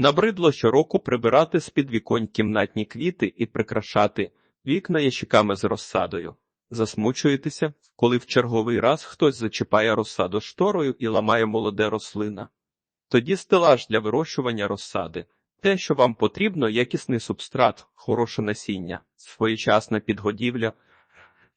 Набридло щороку прибирати з під віконь кімнатні квіти і прикрашати вікна ящиками з розсадою. Засмучуєтеся, коли в черговий раз хтось зачіпає розсаду шторою і ламає молоде рослина. Тоді стелаж для вирощування розсади. Те, що вам потрібно, якісний субстрат, хороше насіння, своєчасна підгодівля,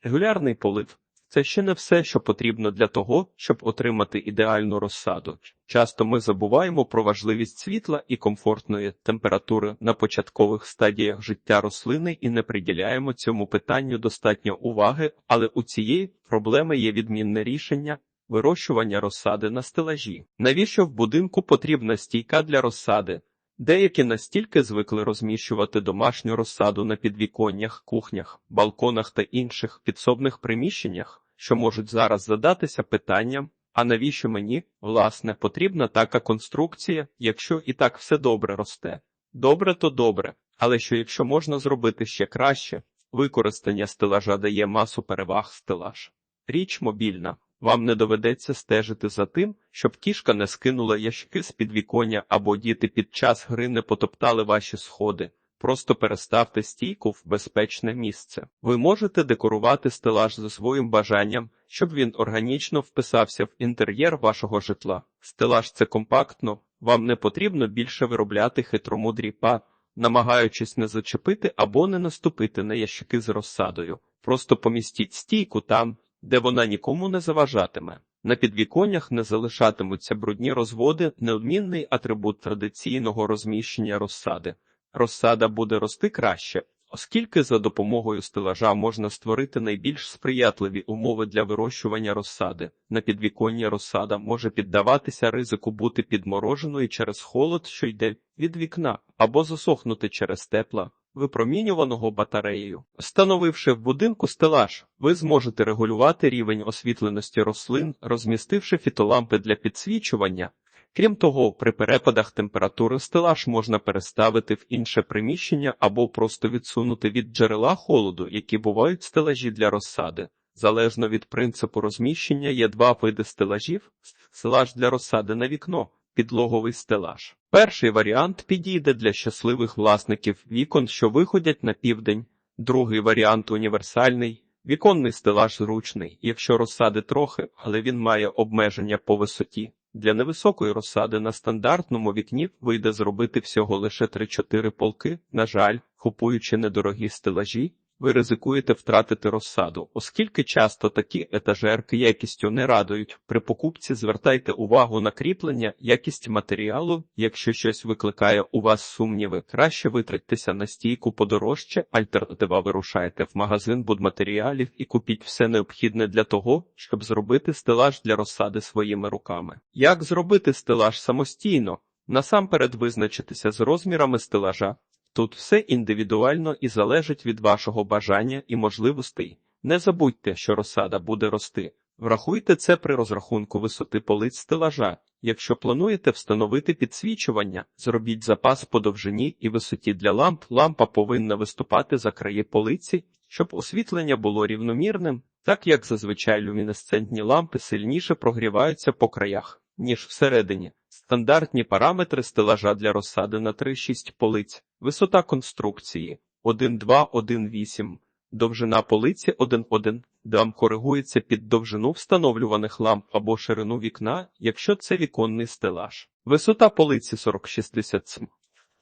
регулярний полив. Це ще не все, що потрібно для того, щоб отримати ідеальну розсаду. Часто ми забуваємо про важливість світла і комфортної температури на початкових стадіях життя рослини і не приділяємо цьому питанню достатньо уваги, але у цієї проблеми є відмінне рішення. Вирощування розсади на стелажі. Навіщо в будинку потрібна стійка для розсади? Деякі настільки звикли розміщувати домашню розсаду на підвіконнях, кухнях, балконах та інших підсобних приміщеннях, що можуть зараз задатися питанням, а навіщо мені, власне, потрібна така конструкція, якщо і так все добре росте? Добре, то добре, але що якщо можна зробити ще краще, використання стелажа дає масу переваг стелаж. Річ мобільна. Вам не доведеться стежити за тим, щоб кішка не скинула ящики з підвіконня або діти під час гри не потоптали ваші сходи. Просто переставте стійку в безпечне місце. Ви можете декорувати стелаж за своїм бажанням, щоб він органічно вписався в інтер'єр вашого житла. Стелаж це компактно, вам не потрібно більше виробляти хитромудрі па, намагаючись не зачепити або не наступити на ящики з розсадою. Просто помістіть стійку там, де вона нікому не заважатиме. На підвіконнях не залишатимуться брудні розводи, неодмінний атрибут традиційного розміщення розсади. Розсада буде рости краще, оскільки за допомогою стелажа можна створити найбільш сприятливі умови для вирощування розсади. На підвіконні розсада може піддаватися ризику бути підмороженою через холод, що йде від вікна, або засохнути через тепла випромінюваного батареєю. Встановивши в будинку стелаж, ви зможете регулювати рівень освітленості рослин, розмістивши фітолампи для підсвічування. Крім того, при перепадах температури стелаж можна переставити в інше приміщення або просто відсунути від джерела холоду, які бувають стелажі для розсади. Залежно від принципу розміщення є два види стелажів: стелаж для розсади на вікно підлоговий стелаж. Перший варіант підійде для щасливих власників вікон, що виходять на південь, другий варіант універсальний. Віконний стелаж зручний, якщо розсади трохи, але він має обмеження по висоті. Для невисокої розсади на стандартному вікні вийде зробити всього лише 3-4 полки. На жаль, купуючи недорогі стелажі, ви ризикуєте втратити розсаду, оскільки часто такі етажерки якістю не радують. При покупці звертайте увагу на кріплення, якість матеріалу. Якщо щось викликає у вас сумніви, краще витратьтеся на стійку подорожче, альтернатива вирушайте в магазин будматеріалів і купіть все необхідне для того, щоб зробити стелаж для розсади своїми руками. Як зробити стелаж самостійно? Насамперед визначитися з розмірами стелажа. Тут все індивідуально і залежить від вашого бажання і можливостей. Не забудьте, що розсада буде рости. Врахуйте це при розрахунку висоти полиць стелажа. Якщо плануєте встановити підсвічування, зробіть запас по довжині і висоті для ламп. Лампа повинна виступати за краї полиці, щоб освітлення було рівномірним, так як зазвичай люмінесцентні лампи сильніше прогріваються по краях, ніж всередині. Стандартні параметри стелажа для розсади на 3-6 полиць, висота конструкції 1,2-1,8, довжина полиці 1,1, дам коригується під довжину встановлюваних ламп або ширину вікна, якщо це віконний стелаж. Висота полиці 40-60 см.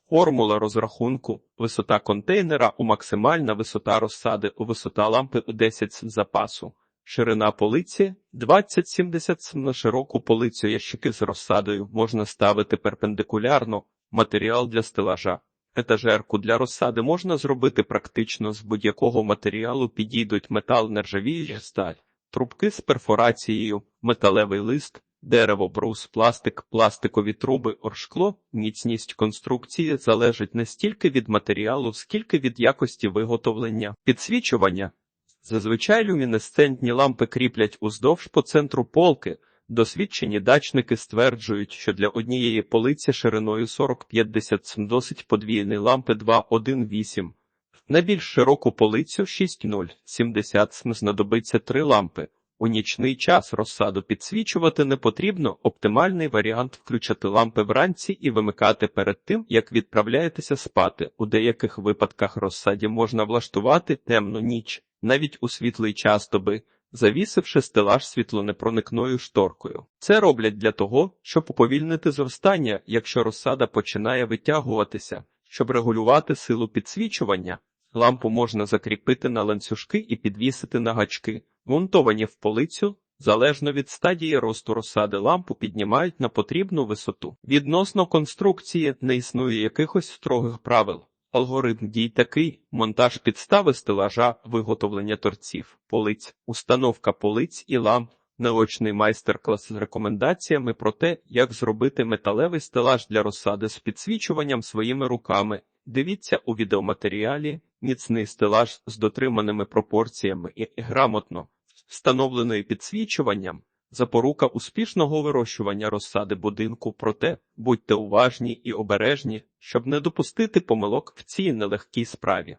Формула розрахунку, висота контейнера у максимальна висота розсади у висота лампи у 10 см запасу. Ширина полиці 20-70 на широку полицю ящики з розсадою можна ставити перпендикулярно, матеріал для стелажа. Етажерку для розсади можна зробити практично з будь-якого матеріалу підійдуть метал, нержавіюча сталь, трубки з перфорацією, металевий лист, дерево, брус, пластик, пластикові труби, оршкло. Міцність конструкції залежить не стільки від матеріалу, скільки від якості виготовлення, підсвічування. Зазвичай люмінесцентні лампи кріплять уздовж по центру полки. Досвідчені дачники стверджують, що для однієї полиці шириною 40-50 см досить подвійні лампи 2,1,8. На більш широку полицю 6,0-70 см знадобиться три лампи. У нічний час розсаду підсвічувати не потрібно. Оптимальний варіант включати лампи вранці і вимикати перед тим, як відправляєтеся спати. У деяких випадках розсаді можна влаштувати темну ніч, навіть у світлий час доби, завісивши стелаж світлонепроникною шторкою. Це роблять для того, щоб уповільнити зростання, якщо розсада починає витягуватися, щоб регулювати силу підсвічування. Лампу можна закріпити на ланцюжки і підвісити на гачки, монтовані в полицю. Залежно від стадії росту розсади лампу піднімають на потрібну висоту. Відносно конструкції не існує якихось строгих правил. Алгоритм дій такий: монтаж підстави стелажа, виготовлення торців, полиць, установка полиць і ламп, наочний майстер-клас з рекомендаціями про те, як зробити металевий стелаж для розсади з підсвічуванням своїми руками. Дивіться у відеоматеріалі міцний стелаж з дотриманими пропорціями і грамотно встановлений підсвічуванням. Запорука успішного вирощування розсади будинку, проте будьте уважні і обережні, щоб не допустити помилок в цій нелегкій справі.